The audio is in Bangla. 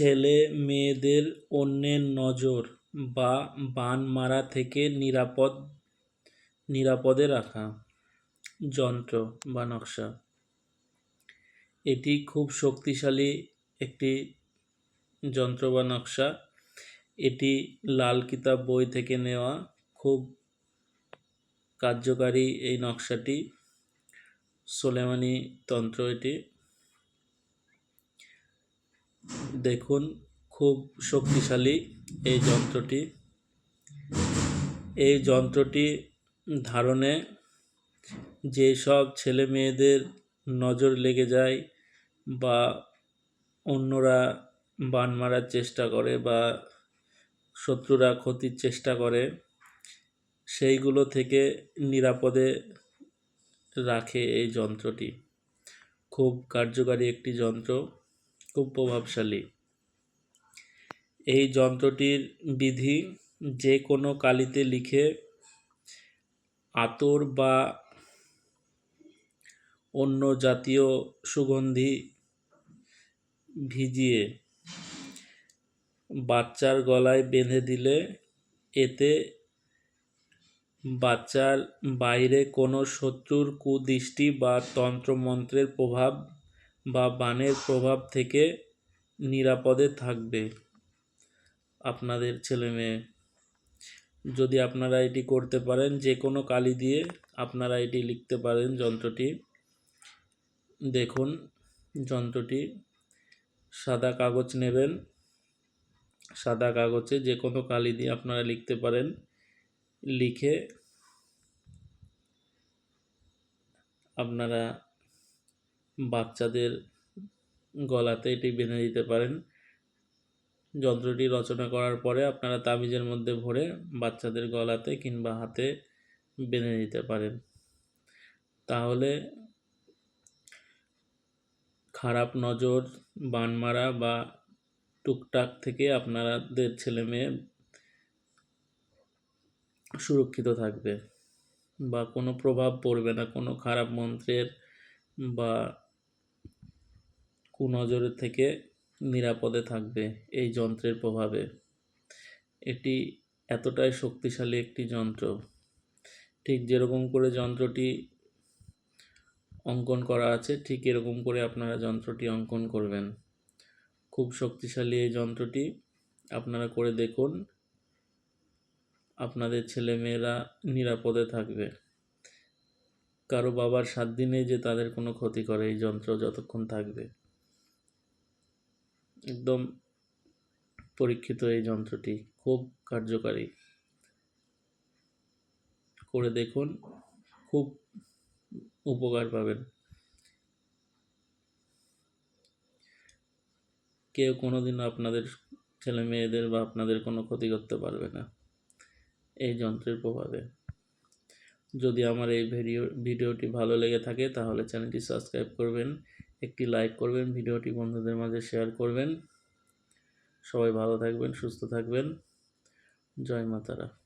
ছেলে মেয়েদের অন্যের নজর বা বান মারা থেকে নিরাপদ, নিরাপদে রাখা যন্ত্র বা নকশা। এটি খুব শক্তিশালী একটি যন্ত্র বা নকশা। এটি লাল কিতাব বই থেকে নেওয়া খুব কার্যকারী এই নকশাটি। সোলেমানি তন্ত্র এটি। দেখুন, খুব শক্তিশালী এই যন্ত্রটি। এই যন্ত্রটি ধারণে যেসব ছেলে মেয়েদের নজর লেগে যায় বা অন্যরা বান মারার চেষ্টা করে বা শত্রুরা ক্ষতির চেষ্টা করে, সেইগুলো থেকে নিরাপদে রাখে এই যন্ত্রটি। খুব কার্যকারী একটি যন্ত্র। খুব প্রভাবশালী। এই যন্ত্রটির বিধি যে কোনো কালিতে লিখে আতর বা অন্য জাতীয় সুগন্ধি ভিজিয়ে বাচ্চার গলায় বেঁধে দিলে এতে বাচ্চার বাইরে কোনো শত্রুর কুদৃষ্টি বা তন্ত্রমন্ত্রের প্রভাব বা বানের প্রভাব থেকে নিরাপদে থাকবে। আপনাদের ছেলে মেয়ে, যদি আপনারা এটি করতে পারেন, যে কোনো কালি দিয়ে আপনারা এটি লিখতে পারেন যন্ত্রটি। দেখুন, যন্ত্রটি সাদা কাগজ নেবেন। সাদা কাগজে যে কোনো কালি দিয়ে আপনারা লিখতে পারেন। লিখে আপনারা বাচ্চাদের গলাতে এটি বেঁধে দিতে পারেন। যন্ত্রটি রচনা করার পরে আপনারা তাবিজের মধ্যে ভরে বাচ্চাদের গলাতে কিংবা হাতে বেঁধে দিতে পারেন। তাহলে খারাপ নজর বান মারা বা টুকটাক থেকে আপনাদের ছেলে মেয়ে সুরক্ষিত থাকবে বা কোনো প্রভাব পড়বে না। কোনো খারাপ মন্ত্রের বা কুনজরের থেকে নিরাপদে থাকবে এই যন্ত্রের প্রভাবে। এটি এতটাই শক্তিশালী একটি যন্ত্র। ঠিক যেরকম করে যন্ত্রটি অঙ্কন করা আছে, ঠিক এরকম করে আপনারা যন্ত্রটি অঙ্কন করবেন। খুব শক্তিশালী এই যন্ত্রটি। আপনারা করে দেখুন, আপনাদের ছেলে মেয়েরা নিরাপদে থাকবে। কারও বাবার সাত দিনে যে তাদের কোনো ক্ষতি করে এই যন্ত্র যতক্ষণ থাকবে। একদম পরীক্ষিত এই যন্ত্রটি খুব কার্যকারী। করে দেখুন, খুব উপকার পাবেন। কেউ কোনোদিনও আপনাদের ছেলে মেয়েদের বা আপনাদের কোনো ক্ষতি করতে পারবে না এই যন্ত্রের প্রভাবে। যদি আমার এই ভিডিও, ভিডিওটি ভালো লেগে থাকে তাহলে চ্যানেলটি সাবস্ক্রাইব করবেন একটি লাইক করবেন, ভিডিওটি বন্ধুদের মাঝে শেয়ার করবেন। সবাই ভালো থাকবেন, সুস্থ থাকবেন। জয় মাতারা।